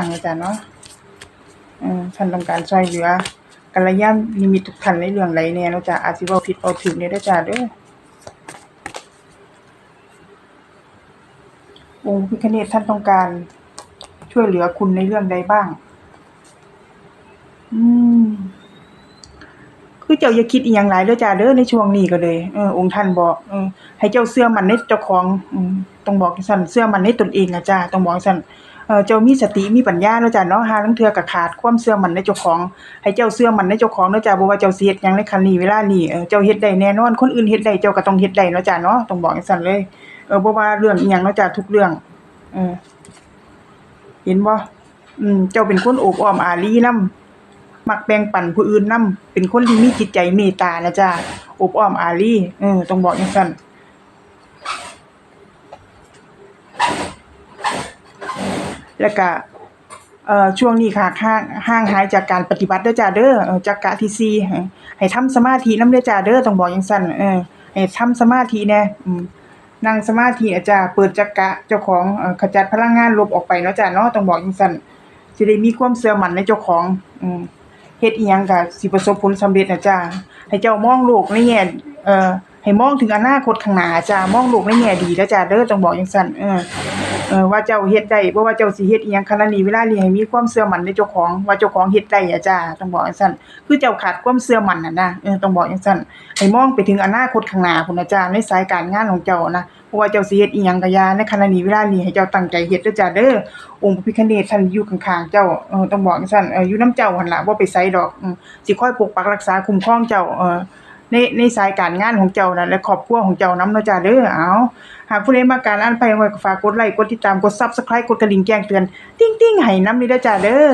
างอาจารย์เนาะอืมท่านต้องการช่วยเหลือกัลยาณมิตรทุกท่านในเรื่องใดแน่เนาะจ้ะอาชีว้าผิดเอาถึงเนี่ยเด้จ้ะเด้อองค์พิคเนตท่านต้องการช่วยเหลือคุณในเรื่องใดบ้าง อืม คือเจ้าอย่าคิดอีหยังหลายเด้อจ้าเด้อในช่วงนี้ก็เลยเออองค์ท่านบอกเออให้เจ้าเชื่อมันในเจ้าของอืมต้องบอกจังซั่นเชื่อมันในตนเองอะจ้าต้องบอกจังซั่นเออเจ้ามีสติมีปัญญาเนาะจ้าเนาะหาลางเทือก็ขาดความเชื่อมันในเจ้าของ ให้เจ้าเชื่อมันในเจ้าของเนาะจ้าบ่ว่าเจ้าสิเฮ็ดหยังในคันนี้เวลานี้เออเจ้าเฮ็ดได้แน่นอนคนอื่นเฮ็ดได้เจ้าก็ต้องเฮ็ดได้เนาะจ้าเนาะต้องบอกจังซั่นเลยเออบ่ว่าเรื่องอีหยังเนาะจ้าทุกเรื่อง เออ เห็นบ่อืมเจ้าเป็นคนโอบอ้อมอารีนำ มักแบ่งปันผู้อื่นนำเป็นคนที่มีจิตใจเมตตานะจ้าอบอ้อมอารีเออต้องบอกจังซั่นแล้วก็เอ่อช่วงนี้ค่ะห่างห่างหายจากการปฏิบัติเด้อจ้าเด้อเอจักกะที่ซีให้ให้ทำสมาธินำเด้อจ้าเด้อต้องบอกจังซั่นเออให้ทำสมาธิแน่อืมนั่งสมาธิอะจ้าเปิดจักกะเจ้าของขจัดพลังงานลบออกไปเนาะจ้าเนาะต้องบอกจังซั่นสิได้มีความเชื่อมันในเจ้าของ อืม เฮ็ดอิหยังก็สิประสบผลสำเร็จนะจ้าให้เจ้ามองโลกในแง่เอ่อให้มองถึงอนาคตข้างหน้าจ้ามองโลกในแง่ดีเด้อจ้าเด้อต้องบอกจังซั่นเออเออว่าเจ้าเฮ็ดได้บ่ว่าเจ้าสิเฮ็ดอิหยังขณะนี้เวลานี้ให้มีความเชื่อมั่นในเจ้าของว่าเจ้าของเฮ็ดได้อะจ้าต้องบอกจังซั่นคือเจ้าขาดความเชื่อมั่นน่ะนะเออต้องบอกจังซั่นให้มองไปถึงอนาคตข้างหน้าพุ่นนะจ้าในสายการงานของเจ้านะ บ่ว่าเจ้าสิเฮ็ดอิหยังก็อย่าในขณะนี้เวลานี้ให้เจ้าตั้งใจเฮ็ดเด้อจ้าเด้อองค์พระพิฆเนศท่านอยู่ข้างๆเจ้าเออต้องบอกจังซั่นเอออยู่นำเจ้าหั่นล่ะบ่ไปไสดอกสิคอยปกปักรักษาคุ้มครองเจ้าเออในในสายการงานของเจ้านั่นและครอบครัวของเจ้านำเนาะจ้าเด้อเอาหากผู้ใดมาการอ่านไปไว้ก็ฝากกดไลค์กดติดตามกด Subscribe กดกระดิ่งแจ้งเตือน ติ๊งๆให้นำนี่เด้อจ้าเด้อ